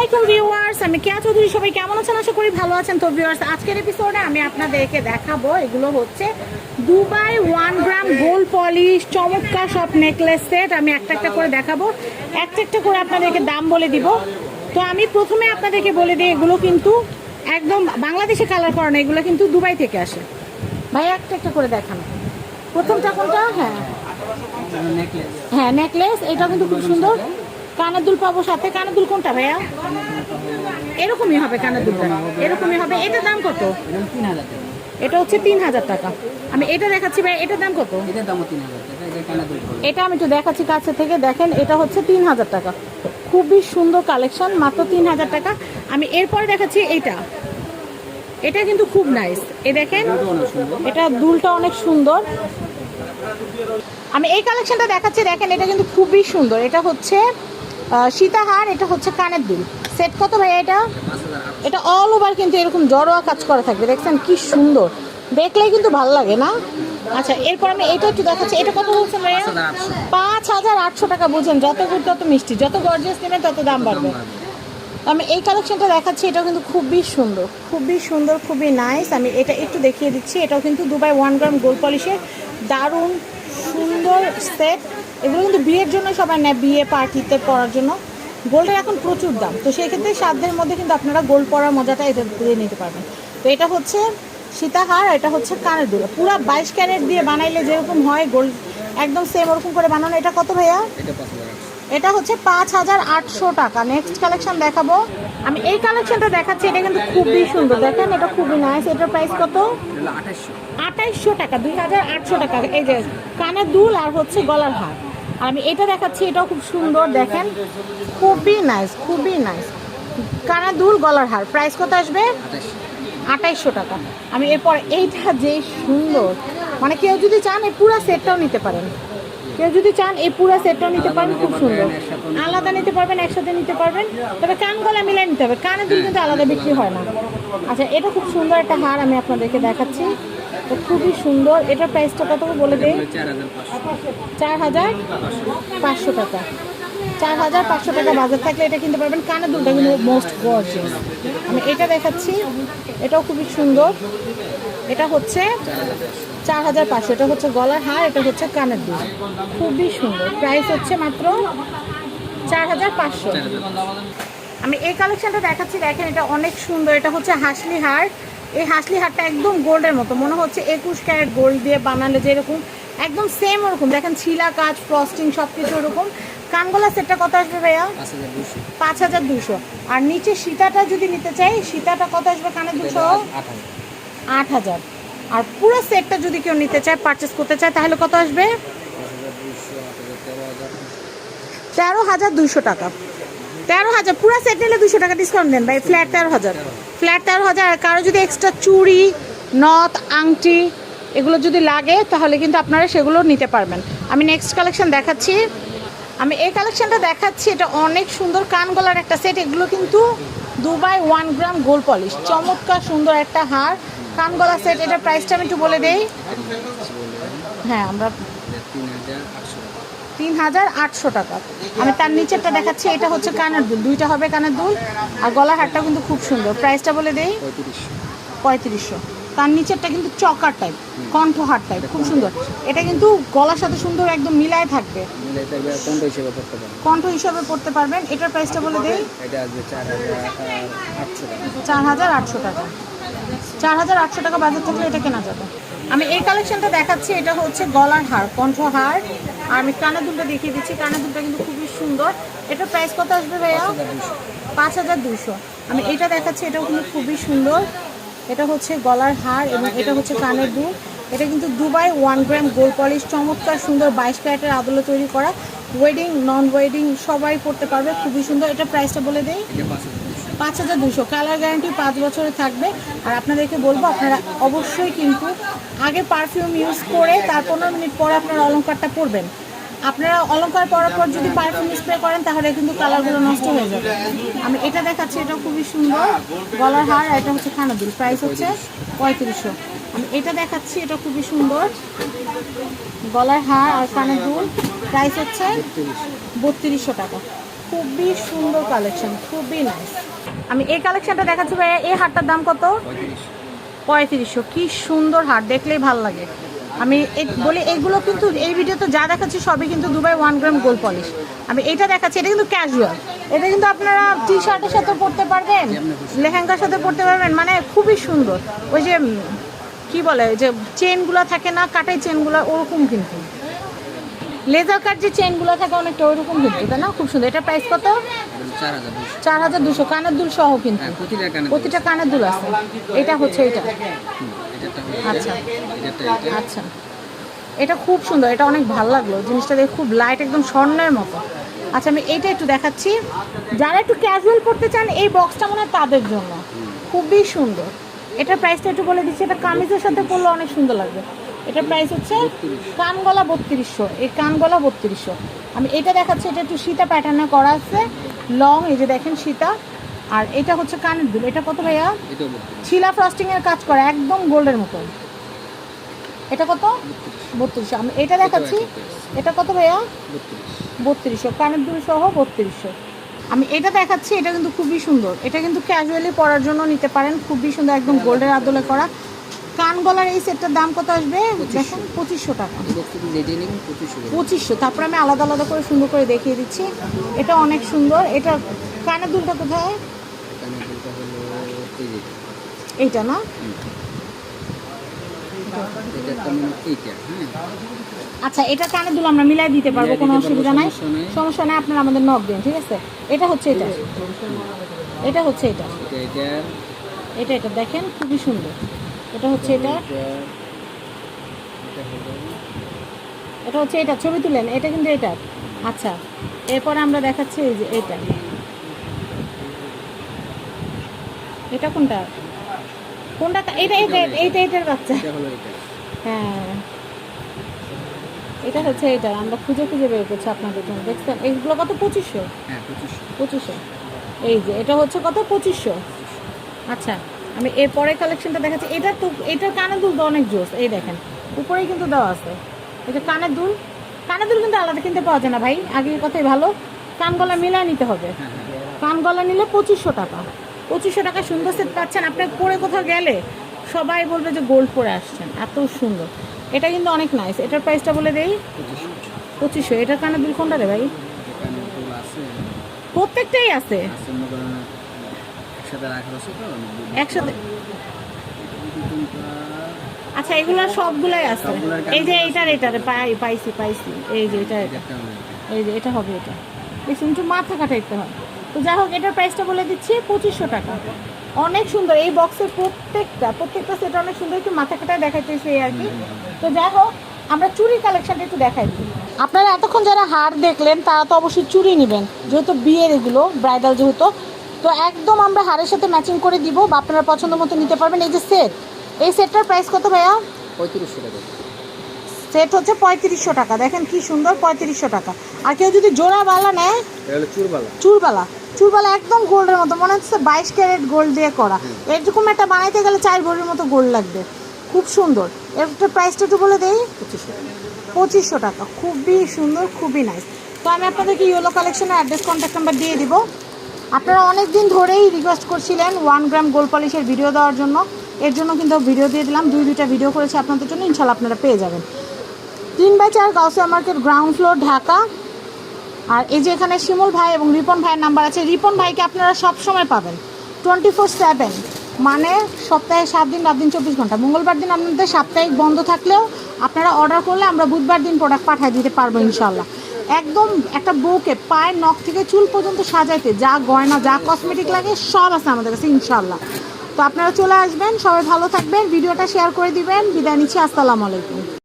আলাইকুম ভিউয়ার্স, আমি কেয়া চৌধুরী। সবাই কেমন আছেন? আশা করি ভালো আছেন। তো ভিউয়ার্স, আজকের এপিসোডে আমি আপনাদেরকে দেখাবো, এগুলো হচ্ছে Dubai one gram gold polish চমৎকার সব নেকলেস সেট আমি একটা একটা করে দেখাবো। একটা একটা করে আপনাদেরকে দাম বলে দিব। তো আমি প্রথমে আপনাদেরকে বলে দিই, এগুলো কিন্তু একদম বাংলাদেশে কালার করা না, এগুলো কিন্তু দুবাই থেকে আসে। ভাই, একটা একটা করে দেখানো। প্রথমটা কোনটা? হ্যাঁ। হ্যাঁ নেকলেস এটা কিন্তু খুব সুন্দর। কানের দুল পাবো সাথে। কানের দুল কোনটা ভাইয়া? এরকমই হবে কানের দুলটা এরকমই হবে। এটার দাম কত? তিন হাজার এটা হচ্ছে তিন হাজার টাকা। আমি এটা দেখাচ্ছি ভাই এটার দাম কত? এটা এটা আমি একটু দেখাচ্ছি কাছে থেকে। দেখেন এটা হচ্ছে তিন হাজার টাকা। খুবই সুন্দর কালেকশন মাত্র তিন হাজার টাকা। আমি এরপরে দেখাচ্ছি এইটা। এটা কিন্তু খুব নাইস এ দেখেন এটা দুলটা অনেক সুন্দর। আমি এই কালেকশনটা দেখাচ্ছি। দেখেন এটা কিন্তু খুবই সুন্দর। এটা হচ্ছে সীতাহার, এটা হচ্ছে কানের দুল। সেট কত ভাই এটা? এটা অল ওভার কিন্তু এরকম জড়োয়া কাজ করা থাকবে। দেখছেন কি সুন্দর। দেখলেই কিন্তু ভালো লাগে, না? আচ্ছা এরপর আমি এটা একটু দেখাচ্ছি। এটা কত বলছেন ভাইয়া? পাঁচ হাজার আটশো টাকা বুঝেন। যত গুড়, তত মিষ্টি। যত গর্জেস নেবেন, তত দাম বাড়বে। আমি এই কালেকশনটা দেখাচ্ছি, এটাও কিন্তু খুবই সুন্দর। খুবই সুন্দর, খুবই নাইস আমি এটা একটু দেখিয়ে দিচ্ছি। এটাও কিন্তু দুবাই ওয়ান গ্রাম গোল্ড পলিশের দারুণ সুন্দর সেট এগুলো কিন্তু বিয়ের জন্য সবাই নেয় বিয়ে পার্টিতে পড়ার জন্য। গোল্ডের এখন প্রচুর দাম। তো সেই ক্ষেত্রে সাধ্যের মধ্যে কিন্তু আপনারা গোল্ড পরার মজাটা এটা দিয়ে নিতে পারবেন। তো এটা হচ্ছে সীতাহার এটা হচ্ছে কানের দুল পুরো বাইশ ক্যারেট দিয়ে বানাইলে যেরকম হয় গোল্ড একদম সেম ওরকম করে বানানো। এটা কত ভাইয়া? এটা হচ্ছে পাঁচ হাজার আটশো টাকা। নেক্সট কালেকশন দেখাবো। আমি এই কালেকশনটা দেখাচ্ছি এটা কিন্তু খুবই সুন্দর। দেখেন এটা খুবই নাইস এটার প্রাইস কত? আঠাইশশো। টাকা দুই হাজার আটশো টাকা। এই যে কানের দুল আর হচ্ছে গলার হার। আর আমি এটা দেখাচ্ছি এটাও খুব সুন্দর দেখেন। খুবই নাইস খুবই নাইস কানা দুল গলার হার প্রাইস কত আসবে? আঠাইশশো টাকা। আমি এরপর এইটা যে সুন্দর মানে কেউ যদি চান এই পুরো সেটটাও নিতে পারেন। কেউ যদি চান এই পুরো সেটটাও নিতে পারেন খুব সুন্দর। আলাদা নিতে পারবেন, একসাথে নিতে পারবেন। তবে কান গলা মিলাই নিতে হবে, কানের দুল কিন্তু আলাদা বিক্রি হয় না। আচ্ছা এটা খুব সুন্দর একটা হার আমি আপনাদেরকে দেখাচ্ছি। তো খুবই সুন্দর। এটার প্রাইসটা কত বলে দেই? এগুলো চার হাজার পাঁচশো চার হাজার পাঁচশো টাকা। চার হাজার পাঁচশো টাকা বাজার থাকলে এটা কিনতে পারবেন। কানের দুলটা কিন্তু মোস্ট গর্জিয়াস আমি এটা দেখাচ্ছি। এটাও খুবই সুন্দর। এটা হচ্ছে চার হাজার পাঁচশো। এটা হচ্ছে গলার হার এটা হচ্ছে কানের দুল। খুবই সুন্দর। প্রাইস হচ্ছে মাত্র চার হাজার পাঁচশো। আমি এই কালেকশনটা দেখাচ্ছি দেখেন এটা অনেক সুন্দর। এটা হচ্ছে হাসলি হার। এই হাসলি হারটা একদম গোল্ডের মতো। মনে হচ্ছে একুশ ক্যারেট গোল্ড দিয়ে বানালে যেরকম একদম সেম ওরকম। দেখেন ছিলা কাজ ফ্রস্টিং সব কিছু ওরকম। কানগলা সেটটা কত আসবে ভাইয়া? পাঁচ হাজার দুশো আর নিচে সীতাটা যদি নিতে চাই সীতাটা কত আসবে কানের দুশো আট হাজার। আর পুরো সেটটা যদি কেউ নিতে চায় পারচেস করতে চায়, তাহলে কত আসবে? তেরো হাজার দুশো টাকা। তেরো হাজার, পুরো সেট নিলে দুশো টাকা ডিসকাউন্ট দেন ভাই ফ্ল্যাট তেরো হাজার। ফ্ল্যাট তেরো হাজার, আর কারও যদি এক্সট্রা চুড়ি, নথ, আংটি এগুলো যদি লাগে, তাহলে কিন্তু আপনারা সেগুলো নিতে পারবেন। আমি নেক্সট কালেকশন দেখাচ্ছি। আমি এই কালেকশনটা দেখাচ্ছি, এটা অনেক সুন্দর কান গলার একটা সেট এগুলো কিন্তু Dubai one gram gold polish চমৎকার সুন্দর একটা হার। কান গলা সেট এটার প্রাইসটা আমি একটু বলে দেই। হ্যাঁ আমরা তিন হাজার আটশো টাকা। আমি তার নিচেরটা দেখাচ্ছি এটা হচ্ছে কানের দুল দুইটা হবে কানের দুল আর গলার হারটা কিন্তু খুব সুন্দর। প্রাইসটা বলে দেই পঁয়ত্রিশশো। তার নিচেরটা কিন্তু চকার টাইপ কণ্ঠহার টাইপ খুব সুন্দর। এটা কিন্তু গলার সাথে সুন্দর একদম মিলায় থাকবে। কণ্ঠ হিসাবে পড়তে পারবেন এটার প্রাইসটা বলে দেই এটা চার হাজার আটশো টাকা। চার হাজার আটশো টাকা বাজার থাকলে এটা কেনা যাবে। আমি এই কালেকশনটা দেখাচ্ছি, এটা হচ্ছে গলার হার কণ্ঠহার আর আমি কানের দুলটা দেখিয়ে দিচ্ছি, কানের দুলটা কিন্তু খুবই সুন্দর। এটার প্রাইস কত আসবে ভাইয়া? পাঁচ হাজার দুশো আমি এটা দেখাচ্ছি, এটাও কিন্তু খুবই সুন্দর। এটা হচ্ছে গলার হার এবং এটা হচ্ছে কানের দুল। এটা কিন্তু Dubai one gram gold polish, চমৎকার সুন্দর বাইশ ক্যারেটের আদলে তৈরি করা। ওয়েডিং নন ওয়েডিং সবাই পড়তে পারবে, খুবই সুন্দর। এটা প্রাইসটা বলে এটা পাঁচ হাজার দুশো কালার গ্যারান্টি পাঁচ বছরে থাকবে। আর আপনাদেরকে বলব, আপনারা অবশ্যই কিন্তু আগে পারফিউম ইউজ করে তার পনেরো মিনিট পরে আপনারা অলঙ্কারটা পরবেন। আপনারা অলঙ্কার পরার পর যদি পারফিউম স্প্রে করেন, তাহলে কিন্তু কালারগুলো নষ্ট হয়ে যাবে। আমি এটা দেখাচ্ছি এটা খুবই সুন্দর গলার হার, আর এটা হচ্ছে খানাদুল প্রাইস হচ্ছে পঁয়ত্রিশশো। আমি এটা দেখাচ্ছি এটা খুবই সুন্দর গলার হার আর কানের দুল প্রাইস হচ্ছে বত্রিশশো টাকা। খুবই সুন্দর কালেকশন খুবই নাইস আমি এই কালেকশনটা দেখাচ্ছি ভাইয়া, এই হারটার দাম কত? পঁয়ত্রিশশো। কি সুন্দর হার, দেখলেই ভালো লাগে। আমি বলি, এগুলো কিন্তু এই ভিডিওতে যা দেখাচ্ছি সবই কিন্তু Dubai one gram gold polish আমি এটা দেখাচ্ছি, এটা কিন্তু ক্যাজুয়াল এটা কিন্তু আপনারা টি শার্টের সাথে পরতে পারবেন, লেহেঙ্গার সাথে পরতে পারবেন মানে খুবই সুন্দর। ওই যে কি বলে যে চেনগুলো থাকে না কাটাই চেনগুলো ওরকম কিন্তু। লেজার কাট যে চেনগুলো থাকে অনেকটা ওইরকম কিন্তু তাই না? খুব সুন্দর। এটা প্রাইস কত? চার হাজার দুশো। কানের দুল সহ কিন্তু। হ্যাঁ প্রতিটা কানে প্রতিটা কানের দুল আছে। এটা হচ্ছে এটা। আচ্ছা। এটা। আচ্ছা। এটা খুব সুন্দর। এটা অনেক ভালো লাগল। জিনিসটা দেখে খুব লাইট একদম স্বর্ণের মতো। আচ্ছা আমি এইটা একটু দেখাচ্ছি। যারা একটু ক্যাজুয়াল পড়তে চান এই বক্সটা মনে হয় তাদের জন্য। খুবই সুন্দর। এটার প্রাইসটা একটু বলে দিচ্ছি। এটা কামিজের সাথে পরলে অনেক সুন্দর লাগবে। এটার প্রাইস হচ্ছে কানগলা বত্রিশশো। এই কানগলা বত্রিশশো। আমি এটা দেখাচ্ছি এটা একটু সীতা প্যাটার্নে করা আছে। লং এই যে দেখেন সীতা। আর এটা হচ্ছে কানের দুল। এটা কত ভাইয়া? এটাও বত্রিশ শিলা ফ্রস্টিং এর কাজ করা একদম গোল্ডের মতো। এটা কত? বত্রিশশো। আমি এটা দেখাচ্ছি। এটা কত ভাইয়া? বত্রিশ বত্রিশশো। কানের দুল সহ বত্রিশশো। আমি এটা দেখাচ্ছি এটা কিন্তু খুবই সুন্দর। এটা কিন্তু ক্যাজুয়ালি পরার জন্য নিতে পারেন। খুবই সুন্দর একদম গোল্ডের আদলে করা। কান গলার এই সেটটার দাম কত আসবে? দেখুন পঁচিশশো টাকা। পঁচিশশো তারপর আমি আলাদা আলাদা করে সুন্দর করে দেখিয়ে দিচ্ছি। এটা অনেক সুন্দর। এটা কানের দুলটা কোথায়? কানের এইটা না? মনে হয়। আচ্ছা এটা কানে দুল আমরা মিলাই দিতে পারব কোনো অসুবিধা নাই। সমস্যা নেই। আপনারা আমাদের নক দিন ঠিক আছে? এটা হচ্ছে এটা। এটা হচ্ছে এটা। এটা এটা দেখেন খুবই সুন্দর। এটা হচ্ছে এটা। এটা হচ্ছে এটা ছবি তুলেন এটা কিন্তু এটা। আচ্ছা এরপরে আমরা দেখাচ্ছি এই যে এটা। এটা কোনটা? কোনটা এটা এটা এইটা এটার বাচ্চা। হ্যাঁ। এটা হচ্ছে এটা আমরা খুঁজে খুঁজে বের করছি আপনাদের জন্য। দেখছেন এইগুলো কত? হ্যাঁ পঁচিশশো। পঁচিশশো। এই যে এটা হচ্ছে কত? পঁচিশশো। আচ্ছা আমি এর পরের কালেকশনটা দেখাচ্ছি। এটা তো এটার কানের দুল তো অনেক জোস এই দেখেন। উপরেই কিন্তু দেওয়া আছে। এটা কানের দুল কানের দুল কিন্তু আলাদা কিনতে পাওয়া যায় না ভাই আগের কথাই ভালো। কান গলা মিলাই নিতে হবে। কান গলা নিলে পঁচিশশো টাকা। পঁচিশশো টাকা সুন্দর সেট পাচ্ছেন। আপনি পরে কোথাও গেলে সবাই বলবে যে গোল্ড পরে আসছেন। এত সুন্দর। এটা কিন্তু অনেক নাইস এটার প্রাইসটা বলে দেই। পঁচিশশো। এটার কানের দুল কোনটা রে ভাই? প্রত্যেকটাই আছে একসাথে রাখা আছে তো? একসাথে। আচ্ছা এগুলো সবগুলাই আছে। এই যে এটার পাই পাইছি পাইছি। এই যে এটা। এই যে এটা। হবে এটা। দেখছি একটু মাথা কাটাইতে হয় তো যাই হোক এটার প্রাইসটা বলে দিচ্ছি পঁচিশশো টাকা। অনেক সুন্দর। এই বক্সের প্রত্যেকটা প্রত্যেকটা সেট অনেক সুন্দর। একটু মাথা কাটায় দেখাইতেছে আর কি। তো যাই হোক আমরা চুরি কালেকশনটা একটু দেখাই আপনারা এতক্ষণ যারা হার দেখলেন তারা তো অবশ্যই চুরি নেবেন। যেহেতু বিয়ের এগুলো ব্রাইডাল যেহেতু তো একদম আমরা হারের সাথে ম্যাচিং করে দিব বা আপনারা পছন্দ মতো নিতে পারবেন। এই যে সেট এই সেটটার প্রাইস কত ভাইয়া? পঁয়ত্রিশশো টাকা। সেট হচ্ছে পঁয়ত্রিশশো টাকা। দেখেন কি সুন্দর পঁয়ত্রিশশো টাকা। আর কেউ যদি জোড়া বালা নেয় চুরবালা। চুরবালা। চুলবালা একদম গোল্ডের মতো মনে হচ্ছে বাইশ ক্যারেট গোল্ড দিয়ে করা। এরকম একটা বানাইতে গেলে চার ভরির মতো গোল্ড লাগবে। খুব সুন্দর। এর একটা প্রাইসটা একটু বলে দেই। পঁচিশশো টাকা। খুবই সুন্দর খুবই নাইস তো আমি আপনাদেরকে ইয়েলো কালেকশনের অ্যাড্রেস কন্ট্যাক্ট নাম্বার দিয়ে দিব। আপনারা অনেক দিন ধরেই রিকোয়েস্ট করছিলেন ওয়ান গ্রাম গোল পলিশের ভিডিও দেওয়ার জন্য। এর জন্য কিন্তু ভিডিও দিয়ে দিলাম, দুই দুইটা ভিডিও করেছি আপনাদের জন্য ইনশাল্লাহ আপনারা পেয়ে যাবেন। তিন বাই চার Gausia market ground floor Dhaka. আর এই যে এখানে শিমুল ভাই এবং রিপন ভাইয়ের নাম্বার আছে, রিপন ভাইকে আপনারা সব সময় পাবেন। টোয়েন্টি ফোর সেভেন মানে সপ্তাহে সাত দিন, রাত দিন, চব্বিশ ঘণ্টা। মঙ্গলবার দিন আপনাদের সাপ্তাহিক বন্ধ থাকলেও আপনারা অর্ডার করলে আমরা বুধবার দিন প্রোডাক্ট পাঠিয়ে দিতে পারব ইনশাল্লাহ একদম একটা বউকে পায়ের নখ থেকে চুল পর্যন্ত সাজাইতে যা গয়না, যা কসমেটিক লাগে, সব আছে আমাদের কাছে ইনশাল্লাহ তো আপনারা চলে আসবেন, সবাই ভালো থাকবেন, ভিডিওটা শেয়ার করে দিবেন। বিদায় নিচ্ছি, আসসালামু আলাইকুম।